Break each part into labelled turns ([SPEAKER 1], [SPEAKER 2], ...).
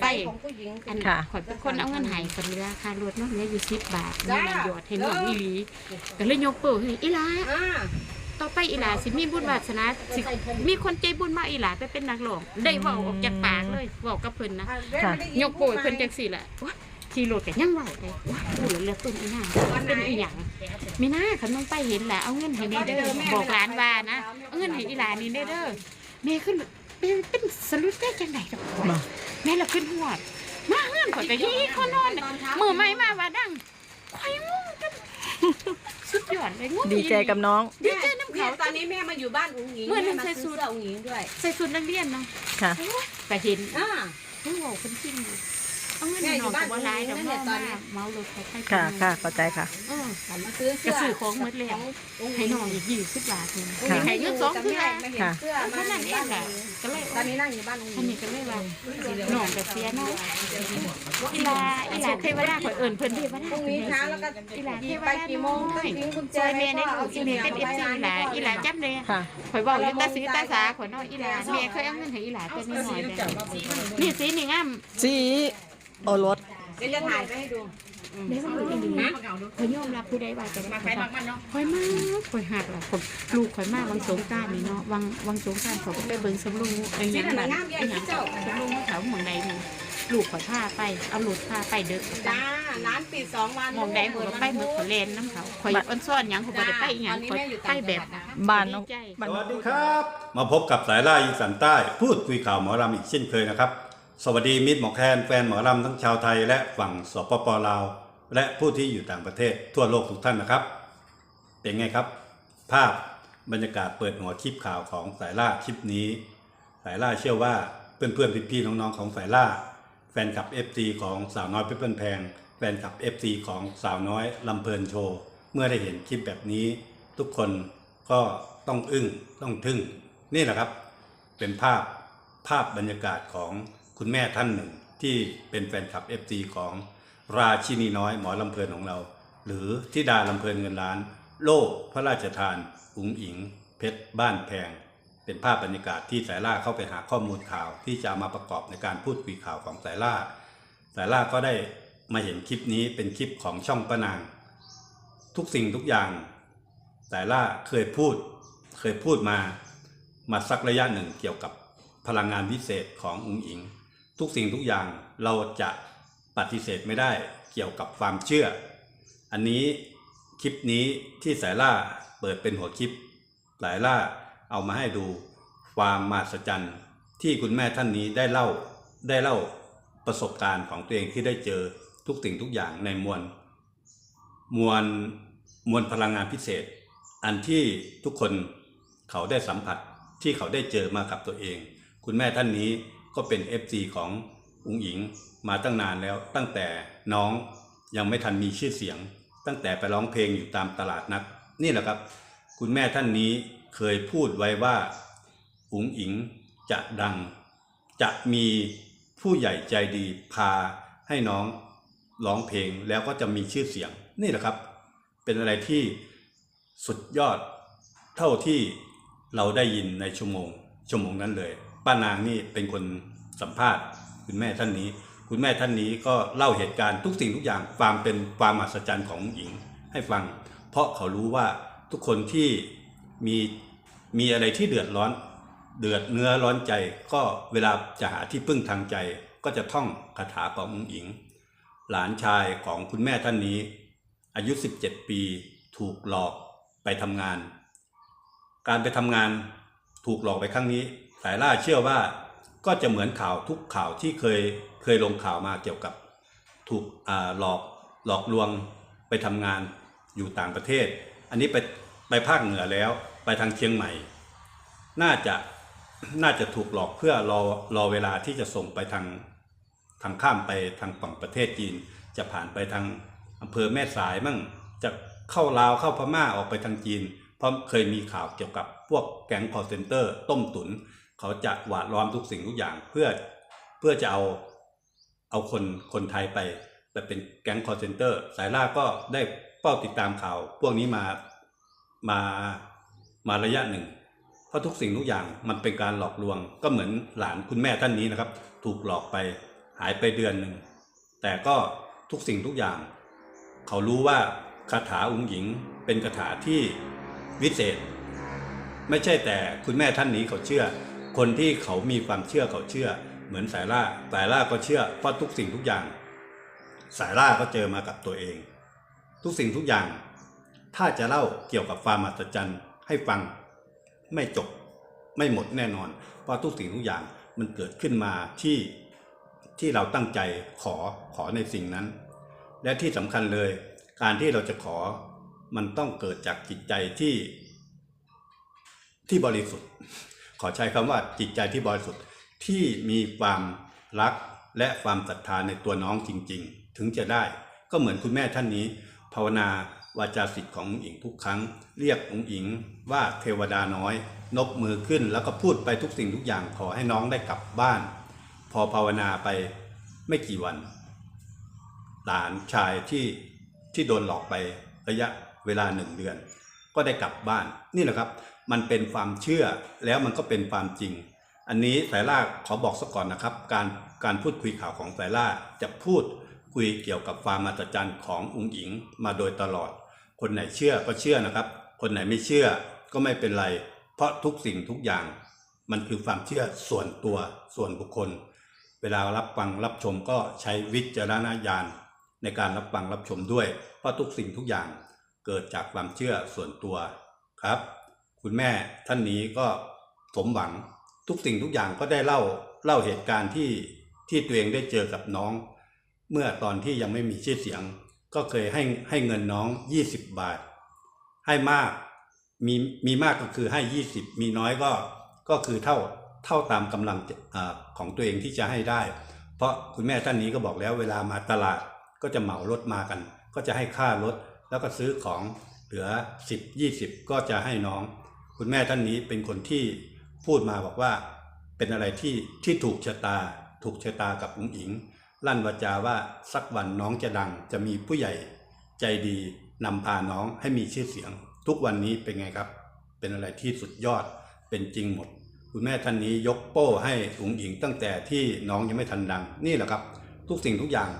[SPEAKER 1] ใส่ของผู้หญิง
[SPEAKER 2] อัน
[SPEAKER 3] ค่ะ
[SPEAKER 2] ข่อยเป็นคนเอาเงินให้คนเหลือค่ารถเนาะเหลืออยู่10บาท
[SPEAKER 1] จ้า
[SPEAKER 2] นี่มันหยอดให้น้องอีหลีก็เลยยกเปิดให้อีหลา
[SPEAKER 1] อ่า
[SPEAKER 2] ต่อไปอีหลาสิมีบุญวาสนาสิมีคนใจบุญมาอีหลาไปเป็นนักร้องได้เว้าออกจากปากเลยเว้ากับเพิ่นนะ
[SPEAKER 3] ค่ะ
[SPEAKER 2] ยกโปรยเพิ่นจังสี่แหละว้าขี่รถกันยังไหวเลยว้าพูดแล้วเลือกต้นอีหยังเป็นอีหยังไม่น่าคันน้องไปเห็นแหละเอาเงินให้นี่เด้อบอกร้านว่านะเอาเงินให้อีหลานนี่เด้อเด้อแม่ขึ้นเป็นเป็นสรุปได้จังไหนดอกวะ แม่เราขึ้นหัวด มาเงินข่อยก็ยี่คนนอนเนี่ยมือไม่มาว่าดังข่อยงงกันสุดยอดเลยงง
[SPEAKER 3] ดีใจกับน้อง
[SPEAKER 2] ดีใจน้ำ
[SPEAKER 1] เนี่ย
[SPEAKER 2] เขา
[SPEAKER 1] ตอนนี้แม่มาอยู่บ้านอุ้งหญิง
[SPEAKER 2] เมื่อนั้น
[SPEAKER 1] แม่มา
[SPEAKER 2] ใส่สู
[SPEAKER 1] ซื้อ
[SPEAKER 2] ท
[SPEAKER 1] เสื้ออุ้งหญิงด้วย
[SPEAKER 2] ใส่ชุดนักเรียนเนาะ
[SPEAKER 3] ค่ะ
[SPEAKER 2] โอ้ยก็เห็น
[SPEAKER 1] อ่า
[SPEAKER 2] โอ้โหคนจริงดิ เอาเงินให้น้องก็บ่ร้ายดอก
[SPEAKER 1] แม่อยู่
[SPEAKER 2] เนาะ
[SPEAKER 1] บ้าน
[SPEAKER 2] มาเมารถเขาไป
[SPEAKER 3] ค่ะค่ะเข้าใจค่ะ
[SPEAKER 2] เออ
[SPEAKER 1] มาซื้อเสื้
[SPEAKER 2] ก
[SPEAKER 1] อ
[SPEAKER 2] ระสือของหมดแล้ว
[SPEAKER 1] อุ้งห
[SPEAKER 2] ให้
[SPEAKER 1] ญิง
[SPEAKER 2] น้องอีกยี่สิบบาทนึง
[SPEAKER 1] อุ้งหญิง
[SPEAKER 2] ให้เงินสอง
[SPEAKER 1] แต่
[SPEAKER 2] คือ
[SPEAKER 1] แม่
[SPEAKER 2] ละ
[SPEAKER 1] ไม่เห็นเสื้อ
[SPEAKER 2] เท่านั้นเองแหละก็เลย
[SPEAKER 1] ตอนนี้นั่งอยู่บ้านอุ้งห
[SPEAKER 2] ท่าน
[SPEAKER 1] ญิ
[SPEAKER 2] นี้
[SPEAKER 1] ง
[SPEAKER 2] ก็เลยว่าน้องก็เสียเนาะอีลาอีลาเทวดาข่อยเอิ้นเพิ่นเทวดา
[SPEAKER 1] พรุ่งนี้เช้าแล้วก็
[SPEAKER 2] อีลาเทว
[SPEAKER 1] ไป
[SPEAKER 2] ดา
[SPEAKER 1] กี่โมงก็ทิ้งกุญแจ
[SPEAKER 2] จอย
[SPEAKER 1] ไว้
[SPEAKER 2] แม่
[SPEAKER 1] ก็
[SPEAKER 2] ได้
[SPEAKER 1] เอา
[SPEAKER 2] ลูก
[SPEAKER 1] สี
[SPEAKER 2] อี
[SPEAKER 1] เห
[SPEAKER 2] แม่
[SPEAKER 1] ลือง
[SPEAKER 2] เป็น
[SPEAKER 1] เอา
[SPEAKER 2] FC
[SPEAKER 1] ไว้
[SPEAKER 2] อี
[SPEAKER 1] ร้าน
[SPEAKER 2] ลาอีลาจับเลย
[SPEAKER 3] ค่ะ
[SPEAKER 2] ข่อยบอกอยู่แต่ซื้อตาสาข่อยเนาะอีลาแม่เคยเอาเงินให้อีลาตัวน้อยๆเด้อนี่สีนี่งาม
[SPEAKER 3] สี โอรส
[SPEAKER 1] เดี๋ยวจะถ่ายไปให้ดู
[SPEAKER 2] ได้ว่าอีหลีข่อยยอมรับผู้ใดว่าจะได้ข่อยว่าข่อยมากข่อยหักล่ะผมลูกข่อยมากวังสงกรานต์นี่เนาะวังวังสงกรานต์เขาก็ไปเบิ่งสำรุงไอ้หยังบัดไอ้หยังเจ้าสำรุงเขาหม่องใดนี่ลูกข่อยพาไปเอาลูกพาไปเด้อ
[SPEAKER 1] จ้าร้านปิดสองวัน
[SPEAKER 2] หม่องใดข่อยก็ไปหมดข่อยเล่นน้ำเขาข่อยอ้อนซ่อนหยังข่อยบ่ได้ไปอีหยังข่อยไปแบบ
[SPEAKER 3] บ้านน้อง
[SPEAKER 2] ดีใจ
[SPEAKER 3] บ้าน
[SPEAKER 4] สวัสดีครับ มาพบกับสายล่าอีสานใต้ พูดคุยข่าวหมอลำอีกเช่นเคยนะครับ สวัสดีมิตรหมอแคนแฟนหมอลำทั้งชาวไทยและฝั่งสปปลาว และผู้ที่อยู่ต่างประเทศทั่วโลกทุกท่านนะครับ เป็นไงครับ ภาพบรรยากาศเปิดหัวคลิปข่าวของสายล่าคลิปนี้ สายล่าเชื่อว่าเพื่อนๆพี่ๆน้องๆของสายล่า แฟนคลับ FC ของสาวน้อยเพชรเปิ้ลแพงแฟนคลับ FC ของสาวน้อยลำเพลินโชว์ เมื่อได้เห็นคลิปแบบนี้ ทุกคนก็ต้องอึ้งต้องทึ่ง นี่แหละครับ เป็นภาพภาพบรรยากาศของ คุณแม่ท่านหนึ่งที่เป็นแฟนคลับ FC ของราชินีน้อยหมอลำเพลินของเรา หรือทิดาลำเพลินเงินล้าน โล่พระราชทานอุ๋งอิง เพชรบ้านแพง เป็นภาพบรรยากาศที่สายล่าเข้าไปหาข้อมูลข่าว ที่จะมาประกอบในการพูดคุยข่าวของสายล่า สายล่าก็ได้มาเห็นคลิปนี้เป็นคลิปของช่องป้านาง ทุกสิ่งทุกอย่างสายล่าเคยพูดเคยพูดมามาสักระยะหนึ่งเกี่ยวกับพลังงานพิเศษของอุ๋งอิง ทุกสิ่งทุกอย่างเราจะปฏิเสธไม่ได้เกี่ยวกับความเชื่อ อันนี้คลิปนี้ที่สายล่าเปิดเป็นหัวคลิปสายล่าเอามาให้ดูความมหัศจรรย์ที่คุณแม่ท่านนี้ได้เล่าได้เล่าประสบการณ์ของตัวเองที่ได้เจอทุกสิ่งทุกอย่างในมวลมวลมวลพลังงานพิเศษ อันที่ทุกคนเขาได้สัมผัสที่เขาได้เจอมากับตัวเอง คุณแม่ท่านนี้ ก็เป็น FC ของอุ๋งอิงมาตั้งนานแล้ว ตั้งแต่น้องยังไม่ทันมีชื่อเสียง ตั้งแต่ไปร้องเพลงอยู่ตามตลาดนัดนี่แหละครับ คุณแม่ท่านนี้เคยพูดไว้ว่าอุ๋งอิงจะดัง จะมีผู้ใหญ่ใจดีพาให้น้องร้องเพลงแล้วก็จะมีชื่อเสียง นี่แหละครับ เป็นอะไรที่สุดยอดเท่าที่เราได้ยินในชั่วโมงชั่วโมงนั้นเลย ป้านางนี่เป็นคนสัมภาษณ์ คุณแม่ท่านนี้ คุณแม่ท่านนี้ก็เล่าเหตุการณ์ทุกสิ่งทุกอย่างความเป็นความมหัศจรรย์ของหญิงให้ฟัง เพราะเขารู้ว่าทุกคนที่มีมีอะไรที่เดือดร้อนเดือดเนื้อร้อนใจก็เวลาจะหาที่พึ่งทางใจ ก็จะท่องคาถาขององค์หญิง หลานชายของคุณแม่ท่านนี้ อายุ 17 ปีถูกหลอกไปทำงาน การไปทำงานถูกหลอกไปครั้งนี้ สายล่าเชื่อว่าก็จะเหมือนข่าวทุกข่าวที่เคยเคยลงข่าวมาเกี่ยวกับถูกอ่าหลอกหลอกลวงไปทำงานอยู่ต่างประเทศ อันนี้ไปไปภาคเหนือแล้วไปทางเชียงใหม่ น่าจะน่าจะถูกหลอกเพื่อรอรอเวลาที่จะส่งไปทางทางข้ามไปทางฝั่งประเทศจีน จะผ่านไปทางอำเภอแม่สายมั่งจะเข้าลาวเข้าพม่าออกไปทางจีน เพราะเคยมีข่าวเกี่ยวกับพวกแก๊ง call center ต้มตุน เขาจะหวาดล้อมทุกสิ่งทุกอย่างเพื่อเพื่อจะเอาเอาคนคนไทยไปไปเป็นแก๊ง call center สายล่าก็ได้เฝ้าติดตามข่าว พวกนี้มามามาระยะหนึ่ง เพราะทุกสิ่งทุกอย่างมันเป็นการหลอกลวง ก็เหมือนหลานคุณแม่ท่านนี้นะครับ ถูกหลอกไปหายไปเดือนหนึ่ง แต่ก็ทุกสิ่งทุกอย่าง เขารู้ว่าคาถาองค์หญิงเป็นคาถาที่วิเศษ ไม่ใช่แต่คุณแม่ท่านนี้เขาเชื่อ คนที่เขามีความเชื่อเขาเชื่อ เหมือนสายล่าสายล่าก็เชื่อเพราะทุกสิ่งทุกอย่าง สายล่าก็เจอมากับตัวเอง ทุกสิ่งทุกอย่าง ถ้าจะเล่าเกี่ยวกับความมหัศจรรย์ให้ฟังไม่จบไม่หมดแน่นอนเพราะทุกสิ่งทุกอย่างมันเกิดขึ้นมาที่ที่เราตั้งใจขอขอในสิ่งนั้น และที่สำคัญเลย การที่เราจะขอมันต้องเกิดจากจิตใจที่ที่บริสุทธิ์ ขอใช้คำว่าจิตใจที่บริสุทธิ์ที่มีความรักและความศรัทธาในตัวน้องจริง ๆ ถึงจะได้ก็เหมือนคุณแม่ท่านนี้ ภาวนาวาจาสิทธิ์ขององค์หญิงทุกครั้ง เรียกองค์หญิงว่าเทวดาน้อย นบมือขึ้นแล้วก็พูดไปทุกสิ่งทุกอย่างขอให้น้องได้กลับบ้าน พอภาวนาไปไม่กี่วัน หลานชายที่ที่โดนหลอกไประยะเวลาหนึ่งเดือน ก็ได้กลับบ้านนี่แหละครับ มันเป็นความเชื่อแล้วมันก็เป็นความจริง อันนี้สายล่าขอบอกซะก่อนนะครับ การการพูดคุยข่าวของสายล่าจะพูดคุยเกี่ยวกับความมหัศจรรย์ขององค์หญิงมาโดยตลอด คนไหนเชื่อก็เชื่อนะครับ คนไหนไม่เชื่อก็ไม่เป็นไร เพราะทุกสิ่งทุกอย่าง มันคือความเชื่อส่วนตัวส่วนบุคคล เวลารับฟังรับชมก็ใช้วิจารณญาณในการรับฟังรับชมด้วย เพราะทุกสิ่งทุกอย่างเกิดจากความเชื่อส่วนตัวครับ คุณแม่ท่านนี้ก็สมหวังทุกสิ่งทุกอย่างก็ได้เล่าเล่าเหตุการณ์ที่ที่ตัวเองได้เจอกับน้อง เมื่อตอนที่ยังไม่มีชื่อเสียง ก็เคยให้ให้เงินน้อง 20 บาท ให้มากมีมีมากก็คือให้ 20 มีน้อยก็ก็คือเท่าเท่าตามกำลังอาของตัวเองที่จะให้ได้ เพราะคุณแม่ท่านนี้ก็บอกแล้วเวลามาตลาดก็จะเหมารถมากัน ก็จะให้ค่ารถแล้วก็ซื้อของเหลือ 10 20 ก็จะให้น้อง คุณแม่ท่านนี้เป็นคนที่พูดมาบอกว่า เป็นอะไรที่ที่ถูกชะตา ถูกชะตากับอุ๋งอิง ลั่นวาจาว่าสักวันน้องจะดัง จะมีผู้ใหญ่ใจดีนำพาน้องให้มีชื่อเสียง ทุกวันนี้เป็นไงครับ เป็นอะไรที่สุดยอดเป็นจริงหมด คุณแม่ท่านนี้ยกโป้ให้อุ๋งอิงตั้งแต่ที่น้องยังไม่ทันดัง นี่แหละครับ ทุกสิ่งทุกอย่าง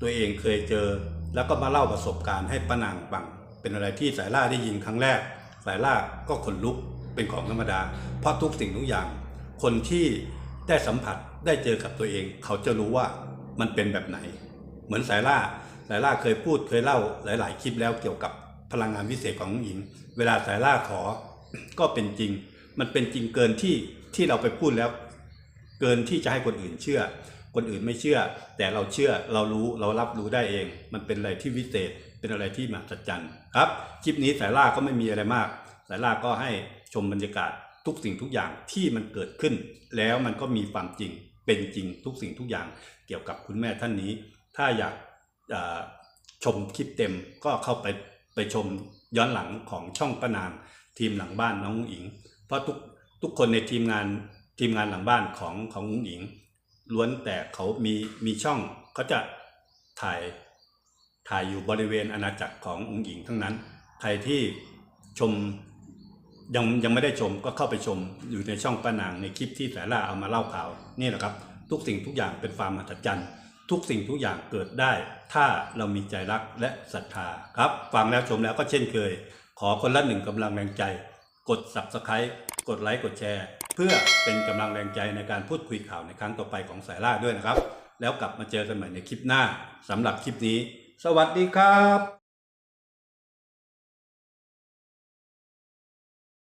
[SPEAKER 4] ตัวเองเคยเจอ แล้วก็มาเล่าประสบการณ์ให้ป้านางฟังเป็นอะไรที่สายล่าได้ยินครั้งแรก สายล่าก็ขนลุกเป็นของธรรมดา เพราะทุกสิ่งทุกอย่าง คนที่ได้สัมผัสได้เจอกับตัวเอง เขาจะรู้ว่ามันเป็นแบบไหน เหมือนสายล่าสายล่าเคยพูดเคยเล่าหลาย ๆ คลิปแล้วเกี่ยวกับพลังงานวิเศษของหญิง เวลาสายล่าขอก็เป็นจริง มันเป็นจริงเกินที่ที่เราไปพูดแล้ว เกินที่จะให้คนอื่นเชื่อ คนอื่นไม่เชื่อ แต่เราเชื่อเรารู้เรารับรู้ได้เอง มันเป็นอะไรที่วิเศษ เป็นอะไรที่มหัศจรรย์ครับ คลิปนี้สายล่าก็ไม่มีอะไรมาก สายล่าก็ให้ชมบรรยากาศทุกสิ่งทุกอย่างที่มันเกิดขึ้น แล้วมันก็มีความจริงเป็นจริงทุกสิ่งทุกอย่างเกี่ยวกับคุณแม่ท่านนี้ ถ้าอยากชมคลิปเต็มก็เข้าไปไปชมย้อนหลังของช่องป้านางทีมหลังบ้านน้องอุ๋งอิง เพราะทุกทุกคนในทีมงานทีมงานหลังบ้านของของอุ๋งอิงล้วนแต่เขามีมีช่องเขาจะถ่าย ถ่ายอยู่บริเวณอาณาจักรของอุ๋งอิงทั้งนั้น ใครที่ชมยังยังไม่ได้ชมก็เข้าไปชมอยู่ในช่องป้านางในคลิปที่สายล่าเอามาเล่าข่าวนี่แหละครับ ทุกสิ่งทุกอย่างเป็นความมหัศจรรย์ ทุกสิ่งทุกอย่างเกิดได้ ถ้าเรามีใจรักและศรัทธาครับฟังแล้วชมแล้วก็เช่นเคย ขอคนละหนึ่งกำลังแรงใจ กด subscribe กดไลค์กดแชร์ เพื่อเป็นกำลังแรงใจในการพูดคุยข่าวในครั้งต่อไปของสายล่าด้วยนะครับ แล้วกลับมาเจอกันใหม่ในคลิปหน้าสำหรับคลิปนี้ สวัสดีครับ